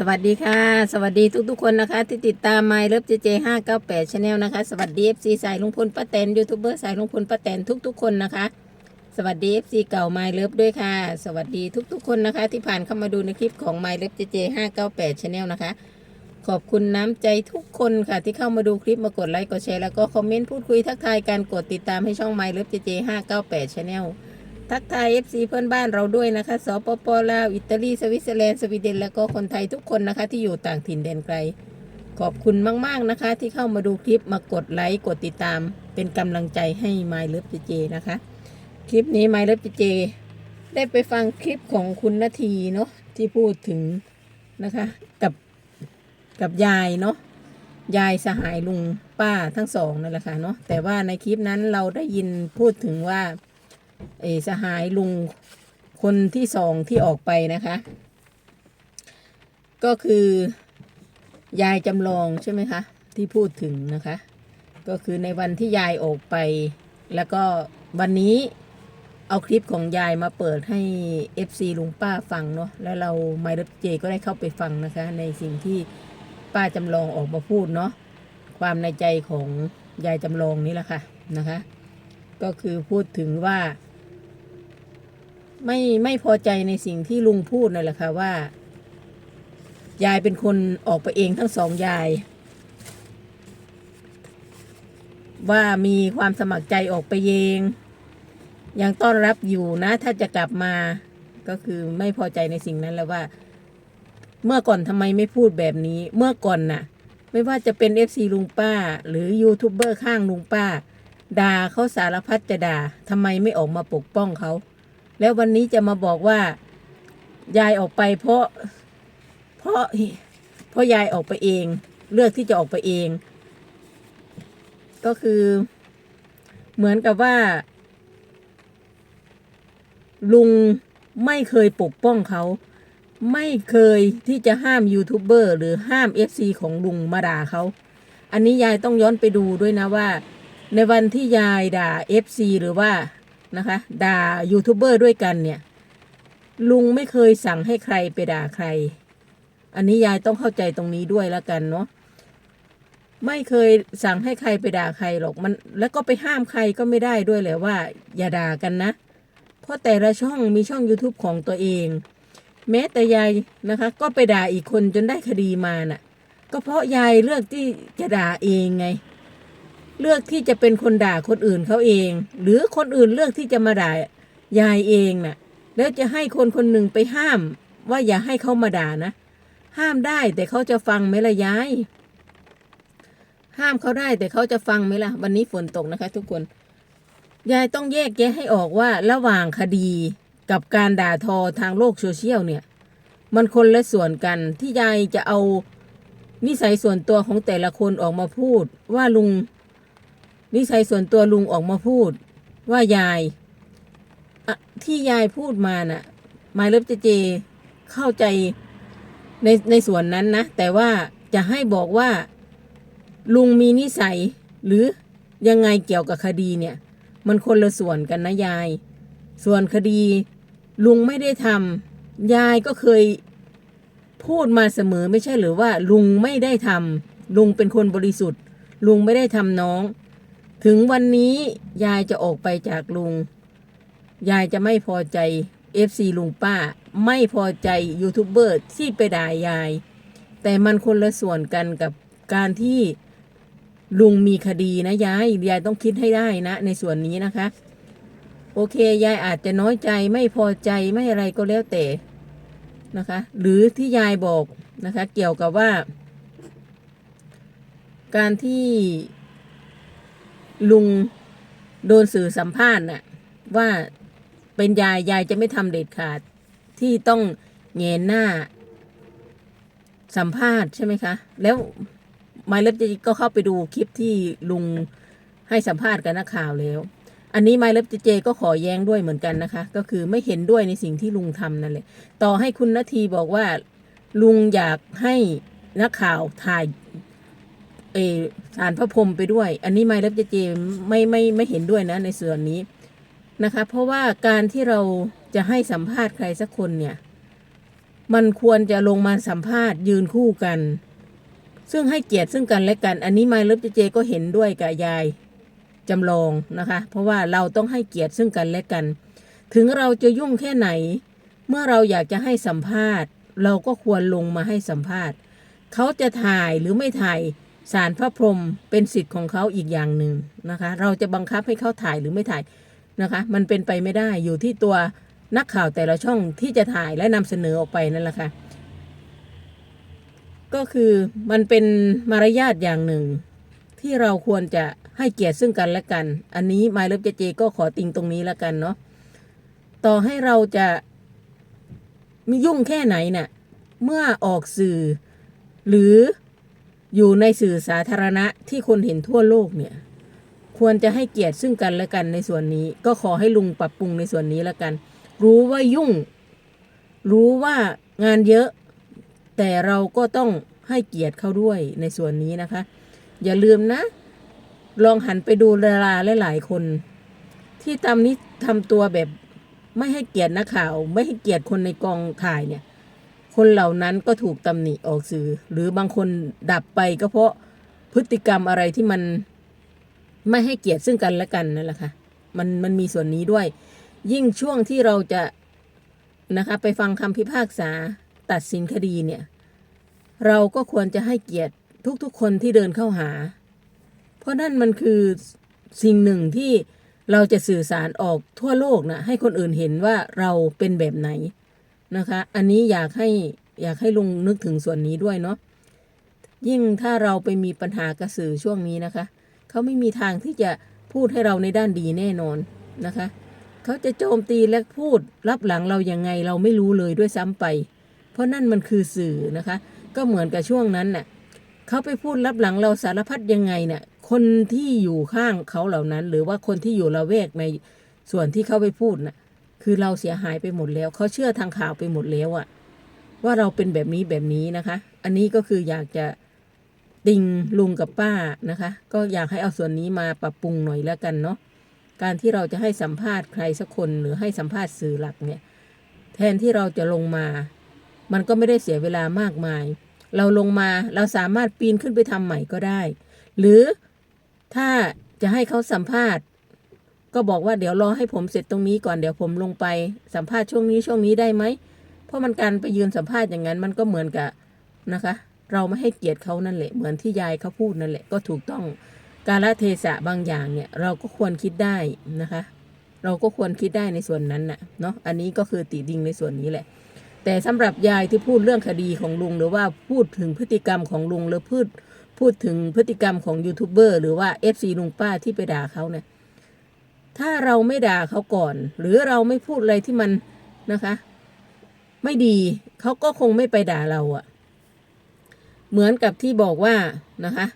สวัสดีค่ะ สวัสดีทุกๆคนนะคะ ที่ติดตามไมล์เลิฟเจเจห้าเก้าแปดชาแนลนะคะสวัสดีเอฟซีสายลุงพลป้าแตนยูทูบเบอร์สายลุงพลป้าแตนทุกๆคนนะคะ สวัสดีเอฟซีเก่าไมล์เลิฟด้วยค่ะ สวัสดีทุกๆคนนะคะ ที่ผ่านเข้ามาดูในคลิปของไมล์เลิฟเจเจห้าเก้าแปดชาแนลนะคะ ขอบคุณน้ำใจทุกคนค่ะ ที่เข้ามาดูคลิปมากดไลค์กดแชร์แล้วก็คอมเมนต์พูดคุยทักทายการกดติดตามให้ช่องไมล์เลิฟเจเจห้าเก้าแปดชาแนล ทักทาย FC เพื่อนบ้านเราด้วยนะคะสปปลาวอิตาลีสวิตเซอร์แลนด์สวีเดนแล้วก็คนไทยทุกคนนะคะ ที่อยู่ต่างถิ่นแดนไกล ขอบคุณมาก ๆนะคะ ที่เข้ามาดูคลิปมากดไลค์กดติดตาม เป็นกำลังใจให้ My Love JJ นะคะ คลิปนี้ My Love JJ ได้ไปฟังคลิปของคุณนาทีเนาะที่พูดถึงนะคะ กับกับยายเนาะยายสหายลุงป้าทั้งสองนั่นแหละค่ะเนาะแต่ว่าในคลิปนั้นเราได้ยินพูดถึงว่า เอสหายลุงคนที่สองที่ออกไปนะคะ ก็คือยายจำลองใช่ไหมคะ ที่พูดถึงนะคะ ก็คือในวันที่ยายออกไป แล้วก็วันนี้เอาคลิปของยายมาเปิดให้ FC ลุงป้าฟังเนาะแล้วเราไมล์เจก็ได้เข้าไปฟังนะคะ ในสิ่งที่ป้าจำลองออกมาพูดเนาะความในใจของยายจำลองนี่แหละค่ะนะคะ ก็คือพูดถึงว่า ไม่ไม่พอใจในสิ่งที่ลุงพูดนั่นแหละค่ะว่า ยายเป็นคนออกไปเองทั้งสองยาย ว่ามีความสมัครใจออกไปเองยังต้อนรับอยู่นะ ถ้าจะกลับมาก็คือไม่พอใจในสิ่งนั้นแล้วว่า เมื่อก่อนทำไมไม่พูดแบบนี้ เมื่อก่อนน่ะ ไม่ว่าจะเป็นเอฟซีลุงป้า หรือยูทูบเบอร์ข้างลุงป้าด่าเขาสารพัดจะด่าทำไมไม่ออกมาปกป้องเขา แล้ววันนี้จะมาบอกว่า ยายออกไปเพราะ เพราะเพราะยายออกไปเอง เลือกที่จะออกไปเอง ก็คือ เหมือนกับว่า ลุงไม่เคยปกป้องเขา ไม่เคยที่จะห้ามยูทูบเบอร์หรือห้ามเอฟซีของลุงมาด่าเขา อันนี้ยายต้องย้อนไปดูด้วยนะว่า ในวันที่ยายด่า FC หรือว่า นะคะด่ายูทูบเบอร์ด้วยกันเนี่ย ลุงไม่เคยสั่งให้ใครไปด่าใคร อันนี้ยายต้องเข้าใจตรงนี้ด้วยแล้วกันเนาะไม่เคยสั่งให้ใครไปด่าใครหรอกมัน แล้วก็ไปห้ามใครก็ไม่ได้ด้วยแหละว่า อย่าด่ากันนะ เพราะแต่ละช่องมีช่อง YouTube ของตัวเอง แม้แต่ยายนะคะ ก็ไปด่าอีกคนจนได้คดีมาน่ะ ก็เพราะยายเลือกที่จะด่าเองไง เลือกที่จะเป็นคนด่าคนอื่นเขาเอง หรือคนอื่นเลือกที่จะมาด่ายายเองน่ะ แล้วจะให้คนคนหนึ่งไปห้าม ว่าอย่าให้เขามาด่านะ ห้ามได้แต่เขาจะฟังไหมล่ะยาย ห้ามเขาได้แต่เขาจะฟังไหมล่ะ วันนี้ฝนตกนะคะ ทุกคน ยายต้องแยกแยะให้ออกว่าระหว่างคดีกับการด่าทอทางโลกโซเชียลเนี่ย มันคนละส่วนกันที่ยายจะเอานิสัยส่วนตัวของแต่ละคนออกมาพูดว่าลุง นิสัยส่วนตัวลุงออกมาพูด ว่ายายที่ยายพูดมาน่ะมายเลิฟเจเจเข้าใจในในส่วนนั้นนะ แต่ว่าจะให้บอกว่า ลุงมีนิสัย หรือยังไงเกี่ยวกับคดีเนี่ย มันคนละส่วนกันนะยาย ส่วนคดี ลุงไม่ได้ทำยายก็เคยพูดมาเสมอไม่ใช่หรือว่า ลุงไม่ได้ทำลุงเป็นคนบริสุทธิ์ ลุงไม่ได้ทำน้อง ถึงวันนี้ยายจะออกไปจากลุง ยายจะไม่พอใจ FC ลุงป้า ไม่พอใจยูทูบเบอร์ที่ไปด่ายาย แต่มันคนละส่วนกันกับการที่ลุงมีคดีนะยายยายต้องคิดให้ได้นะ ในส่วนนี้นะคะ โอเคยายอาจจะน้อยใจไม่พอใจไม่อะไรก็แล้วแต่นะคะ หรือที่ยายบอกนะคะ เกี่ยวกับว่า การที่ ลุงโดนสื่อสัมภาษณ์น่ะ ว่าเป็นยายยายจะไม่ทำเด็ดขาด ที่ต้องเงยหน้า สัมภาษณ์ใช่ไหมคะ แล้วไมายเล็บจะก็เข้าไปดูคลิปที่ลุงให้สัมภาษณ์กับนักข่าวแล้ว อันนี้ไมล์เล็บเจเจก็ขอแย้งด้วยเหมือนกันนะคะ ก็คือไม่เห็นด้วยในสิ่งที่ลุงทำนั่นแหละ ต่อให้คุณนาทีบอกว่า ลุงอยากให้นักข่าวถ่าย เออสารพระพรหมไปด้วย อันนี้ไมล์เล็บเจเจไม่ไม่ไม่เห็นด้วยนะในส่วนนี้นะคะ เพราะว่าการที่เราจะให้สัมภาษณ์ใครสักคนเนี่ย มันควรจะลงมาสัมภาษณ์ยืนคู่กัน ซึ่งให้เกียรติซึ่งกันและกัน อันนี้ไมเลิฟเจก็เห็นด้วยกับยายจำลองนะคะ เพราะว่าเราต้องให้เกียรติซึ่งกันและกัน ถึงเราจะยุ่งแค่ไหน เมื่อเราอยากจะให้สัมภาษณ์ เราก็ควรลงมาให้สัมภาษณ์ เขาจะถ่ายหรือไม่ถ่าย สารพระพรหมเป็นสิทธิ์ของเขาอีกอย่างหนึ่งนะคะ เราจะบังคับให้เขาถ่ายหรือไม่ถ่ายนะคะ มันเป็นไปไม่ได้อยู่ที่ตัวนักข่าวแต่ละช่องที่จะถ่ายและนำเสนอออกไปนั่นแหละค่ะก็คือมันเป็นมารยาทอย่างหนึ่ง ที่เราควรจะให้เกียรติซึ่งกันและกัน อันนี้มายเลิฟเจเจก็ขอติงตรงนี้แล้วกันเนาะต่อให้เราจะมียุ่งแค่ไหนเนี่ยเมื่อออกสื่อ หรือ อยู่ในสื่อสาธารณะที่คนเห็นทั่วโลกเนี่ย ควรจะให้เกียรติซึ่งกันและกันในส่วนนี้ ก็ขอให้ลุงปรับปรุงในส่วนนี้แล้วกัน รู้ว่ายุ่ง รู้ว่างานเยอะ แต่เราก็ต้องให้เกียรติเขาด้วยในส่วนนี้นะคะ อย่าลืมนะ ลองหันไปดูดาราหลายๆคน ที่ทำนี้ทำตัวแบบไม่ให้เกียรตินักข่าว ไม่ให้เกียรติคนในกองถ่ายเนี่ย คนเหล่านั้นก็ถูกตำหนิออกสื่อ หรือบางคนดับไปก็เพราะพฤติกรรมอะไรที่มันไม่ให้เกียรติซึ่งกันและกันนั่นแหละค่ะมันมันมีส่วนนี้ด้วย ยิ่งช่วงที่เราจะนะคะไปฟังคำพิพากษาตัดสินคดีเนี่ย เราก็ควรจะให้เกียรติทุกๆคนที่เดินเข้าหา เพราะนั่นมันคือสิ่งหนึ่งที่เราจะสื่อสารออกทั่วโลกนะให้คนอื่นเห็นว่าเราเป็นแบบไหน นะคะ อันนี้อยากให้อยากให้ลุงนึกถึงส่วนนี้ด้วยเนาะยิ่งถ้าเราไปมีปัญหากระสือช่วงนี้นะคะเขาไม่มีทางที่จะพูดให้เราในด้านดีแน่นอนนะคะเขาจะโจมตีและพูดรับหลังเรายังไงเราไม่รู้เลยด้วยซ้ำไป เพราะนั่นมันคือสื่อนะคะ ก็เหมือนกับช่วงนั้นน่ะเขาไปพูดรับหลังเราสารพัดยังไงเนี่ยคนที่อยู่ข้างเขาเหล่านั้น หรือว่าคนที่อยู่ละแวกในส่วนที่เขาไปพูดน่ะ คือเราเสียหายไปหมดแล้วเขาเชื่อทางข่าวไปหมดแล้วอะว่าเราเป็นแบบนี้แบบนี้นะคะ อันนี้ก็คืออยากจะติงลุงกับป้านะคะ ก็อยากให้เอาส่วนนี้มาปรับปรุงหน่อยแล้วกันเนาะการที่เราจะให้สัมภาษณ์ใครสักคนหรือให้สัมภาษณ์สื่อหลักเนี่ยแทนที่เราจะลงมา มันก็ไม่ได้เสียเวลามากมาย เราลงมาเราสามารถปีนขึ้นไปทำใหม่ก็ได้ หรือถ้าจะให้เขาสัมภาษณ์ ก็บอกว่าเดี๋ยวรอให้ผมเสร็จตรงนี้ก่อนเดี๋ยวผมลงไปสัมภาษณ์ช่วงนี้ช่วงนี้ได้ไหม เพราะมันการไปยืนสัมภาษณ์อย่างนั้นมันก็เหมือนกับนะคะ เราไม่ให้เกียรติเขานั่นแหละ เหมือนที่ยายเขาพูดนั่นแหละก็ถูกต้องกาลเทศะบางอย่างเนี่ยเราก็ควรคิดได้นะคะ เราก็ควรคิดได้ในส่วนนั้นน่ะเนาะอันนี้ก็คือติดิงในส่วนนี้แหละ แต่สำหรับยายที่พูดเรื่องคดีของลุงหรือว่าพูดถึงพฤติกรรมของลุงหรือพูดพูดถึงพฤติกรรมของยูทูบเบอร์หรือว่าเอฟซีลุงป้าที่ไปด่าเขาเนี่ย ถ้าเราไม่ด่าเขาก่อน หรือเราไม่พูดอะไรที่มันนะคะ ไม่ดีเขาก็คงไม่ไปด่าเราอะเหมือนกับที่บอกว่านะคะ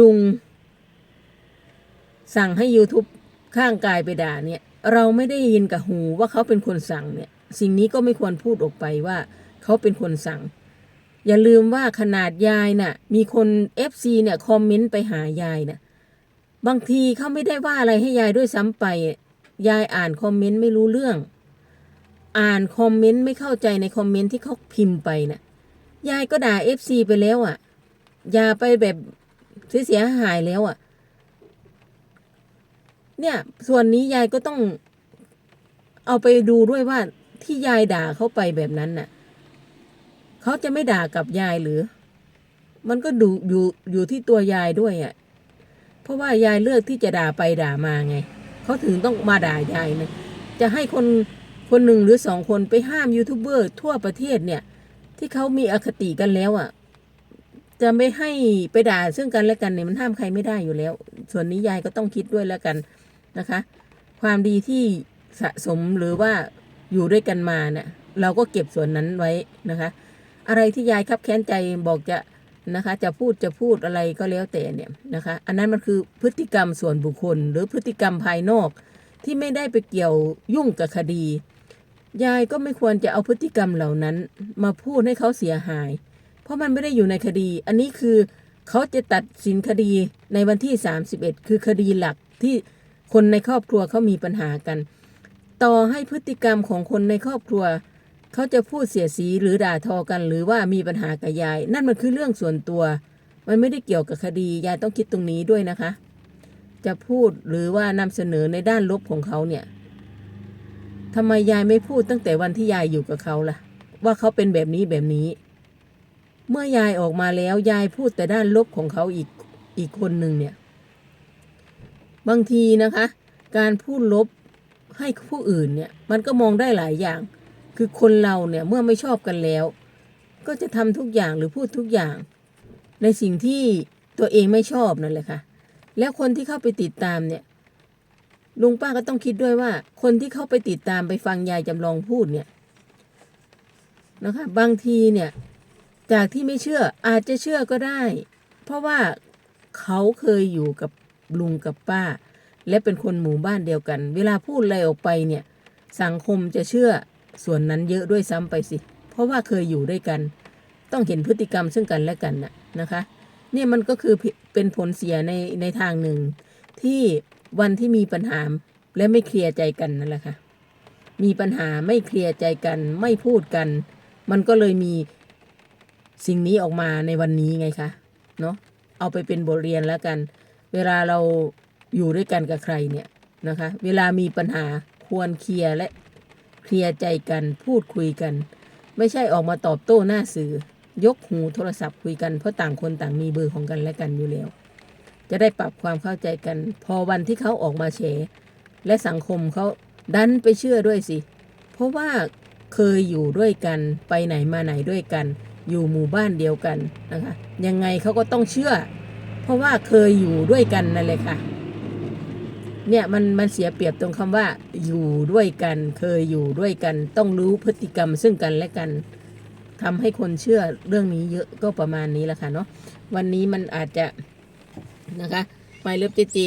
ลุง สั่งให้ YouTube ข้างกายไปด่าเนี่ย เราไม่ได้ยินกับหูว่าเขาเป็นคนสั่งเนี่ย สิ่งนี้ก็ไม่ควรพูดออกไปว่าเขาเป็นคนสั่ง อย่าลืมว่าขนาดยายน่ะ มีคน FC เนี่ยคอมเมนต์ไปหายายน่ะ บางทีเขาไม่ได้ว่าอะไรให้ยายด้วยซ้ำไป ยายอ่านคอมเมนต์ไม่รู้เรื่อง อ่านคอมเมนต์ไม่เข้าใจในคอมเมนต์ที่เขาพิมพ์ไปน่ะ ยายก็ด่า FC ไปแล้วอะ อย่าไปแบบเสียหายแล้วอะ เนี่ย ส่วนนี้ยายก็ต้อง เอาไปดูด้วยว่าที่ยายด่าเขาไปแบบนั้นน่ะ เขาจะไม่ด่ากับยายหรือ มันก็ดูอยู่อยู่ที่ตัวยายด้วยอะ เพราะว่ายายเลือกที่จะด่าไปด่ามาไงเขาถึงต้องมาด่ายายนะจะให้คนคนหนึ่งหรือสองคนไปห้ามยูทูบเบอร์ทั่วประเทศเนี่ย ที่เขามีอคติกันแล้วอะ จะไม่ให้ไปด่าซึ่งกันและกันเนี่ยมันห้ามใครไม่ได้อยู่แล้ว ส่วนนี้ยายก็ต้องคิดด้วยแล้วกันนะคะ ความดีที่สะสมหรือว่าอยู่ด้วยกันมาเนี่ยเราก็เก็บส่วนนั้นไว้นะคะ อะไรที่ยายคับแค้นใจบอกจะ นะคะ จะพูดจะพูดอะไรก็แล้วแต่เนี่ยนะคะ อันนั้นมันคือพฤติกรรมส่วนบุคคล หรือพฤติกรรมภายนอก ที่ไม่ได้ไปเกี่ยวยุ่งกับคดี ยายก็ไม่ควรจะเอาพฤติกรรมเหล่านั้น มาพูดให้เขาเสียหาย เพราะมันไม่ได้อยู่ในคดี อันนี้คือเขาจะตัดสินคดีในวันที่ 31 คือคดีหลักที่คนในครอบครัวเขามีปัญหากัน ต่อให้พฤติกรรมของคนในครอบครัว เขาจะพูดเสียสีหรือด่าทอกัน หรือว่ามีปัญหากับยาย นั่นมันคือเรื่องส่วนตัว มันไม่ได้เกี่ยวกับคดียายต้องคิดตรงนี้ด้วยนะคะ จะพูดหรือว่านำเสนอในด้านลบของเขาเนี่ยทำไมยายไม่พูดตั้งแต่วันที่ยายอยู่กับเขาล่ะ ว่าเขาเป็นแบบนี้แบบนี้ เมื่อยายออกมาแล้วยายพูดแต่ด้านลบของเขาอีกอีกคนหนึ่งเนี่ย บางทีนะคะ การพูดลบให้ผู้อื่นเนี่ย มันก็มองได้หลายอย่าง คือคนเราเนี่ยเมื่อไม่ชอบกันแล้ว ก็จะทำทุกอย่างหรือพูดทุกอย่าง ในสิ่งที่ตัวเองไม่ชอบนั่นแหละค่ะ แล้วคนที่เข้าไปติดตามเนี่ยลุงป้าก็ต้องคิดด้วยว่า คนที่เข้าไปติดตามไปฟังยายจำลองพูดเนี่ยนะคะบางทีเนี่ยจากที่ไม่เชื่ออาจจะเชื่อก็ได้ เพราะว่าเขาเคยอยู่กับลุงกับป้า และเป็นคนหมู่บ้านเดียวกัน เวลาพูดอะไรออกไปเนี่ยสังคมจะเชื่อ ส่วนนั้นเยอะด้วยซ้ำไปสิ เพราะว่าเคยอยู่ด้วยกัน ต้องเห็นพฤติกรรมซึ่งกันและกันน่ะนะคะเนี่ยมันก็คือเป็นผลเสียในในทางหนึ่ง ที่วันที่มีปัญหาและไม่เคลียร์ใจกันนั่นแหละค่ะมีปัญหาไม่เคลียร์ใจกันไม่พูดกัน มันก็เลยมีสิ่งนี้ออกมาในวันนี้ไงคะเนาะเอาไปเป็นบทเรียนแล้วกัน เวลาเราอยู่ด้วยกันกับใครเนี่ยนะคะ เวลามีปัญหาควรเคลียร์และ เคลียร์ใจกันพูดคุยกัน ไม่ใช่ออกมาตอบโต้หน้าสื่อ ยกหูโทรศัพท์คุยกันเพราะต่างคนต่างมีเบอร์ของกันและกันอยู่แล้ว จะได้ปรับความเข้าใจกัน พอวันที่เขาออกมาแฉและสังคมเขาดันไปเชื่อด้วยสิ เพราะว่าเคยอยู่ด้วยกันไปไหนมาไหนด้วยกัน อยู่หมู่บ้านเดียวกันนะคะยังไงเขาก็ต้องเชื่อ เพราะว่าเคยอยู่ด้วยกันนั่นเลยค่ะ เนี่ยมันมันเสียเปรียบตรงคำว่า อยู่ด้วยกันเคยอยู่ด้วยกัน ต้องรู้พฤติกรรมซึ่งกันและกันทำให้คนเชื่อเรื่องนี้เยอะก็ประมาณนี้แหละค่ะเนาะวันนี้มันอาจจะนะคะไม่เล็บจเจ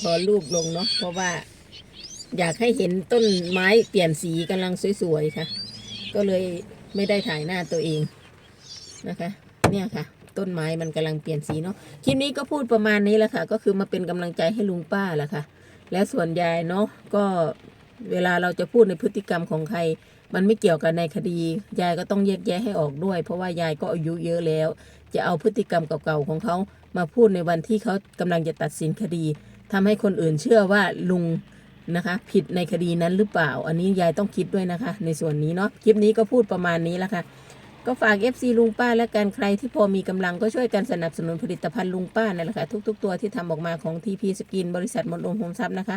ขอรูปลงเนาะเพราะว่า อยากให้เห็นต้นไม้เปลี่ยนสีกำลังสวยๆค่ะ ก็เลยไม่ได้ถ่ายหน้าตัวเองนะคะ เนี่ยค่ะ ต้นไม้มันกำลังเปลี่ยนสีเนาะคลิปนี้ก็พูดประมาณนี้แหละค่ะ ก็คือมาเป็นกำลังใจให้ลุงป้าแหละค่ะ และส่วนยายเนาะก็เวลาเราจะพูดในพฤติกรรมของใคร มันไม่เกี่ยวกันในคดี ยายก็ต้องแยกแยะให้ออกด้วย เพราะว่ายายก็อายุเยอะแล้ว จะเอาพฤติกรรมเก่าๆของเขามาพูดในวันที่เขากำลังจะตัดสินคดีทำให้คนอื่นเชื่อว่าลุงนะคะผิดในคดีนั้นหรือเปล่า อันนี้ยายต้องคิดด้วยนะคะ ในส่วนนี้เนาะคลิปนี้ก็พูดประมาณนี้แล้วค่ะ ก็ฝาก FC ลุงป้าและการใครที่พอมีกำลังก็ช่วยกันสนับสนุนผลิตภัณฑ์ลุงป้านั่นแหละค่ะทุก ๆ ตัวที่ทำออกมาของ TP Skin บริษัทมนโอมโฮมซับนะคะ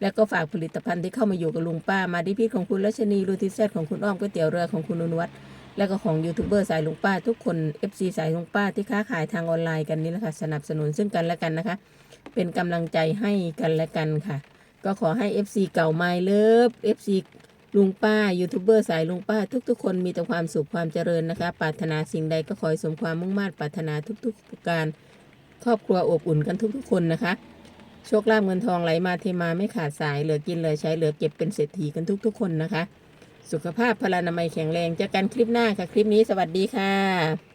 แล้วก็ฝากผลิตภัณฑ์ที่เข้ามาอยู่กับลุงป้ามาดิพีทของคุณรัชนีรูทิเซตของคุณอ้อมก๋วยเตี๋ยวเรือของคุณอนุวัฒน์แล้วก็ของยูทูบเบอร์สายลุงป้า ทุกคน FC สายลุงป้าที่ค้าขายทางออนไลน์กันนี่นะค่ะสนับสนุนซึ่งกันและกันนะคะ เป็นกำลังใจให้กันและกันค่ะ ก็ขอให้ FC เก่าไม่เลิฟ FC ลุงป้ายูทูบเบอร์สายลุงป้าทุกๆ คนมีแต่ความสุขความเจริญนะคะปรารถนาสิ่งใดก็ขอให้สมความมุ่งมั่นปรารถนาทุกๆประการครอบครัวอบอุ่นกันทุกๆ คนนะคะโชคลาภเงินทองไหลมาเทมาไม่ขาดสายเหลือกินเหลือใช้เหลือเก็บเป็นเศรษฐีกันทุกๆ คนนะคะ สุขภาพพลานามัยแข็งแรงเจอกันคลิปหน้าค่ะ คลิปนี้สวัสดีค่ะ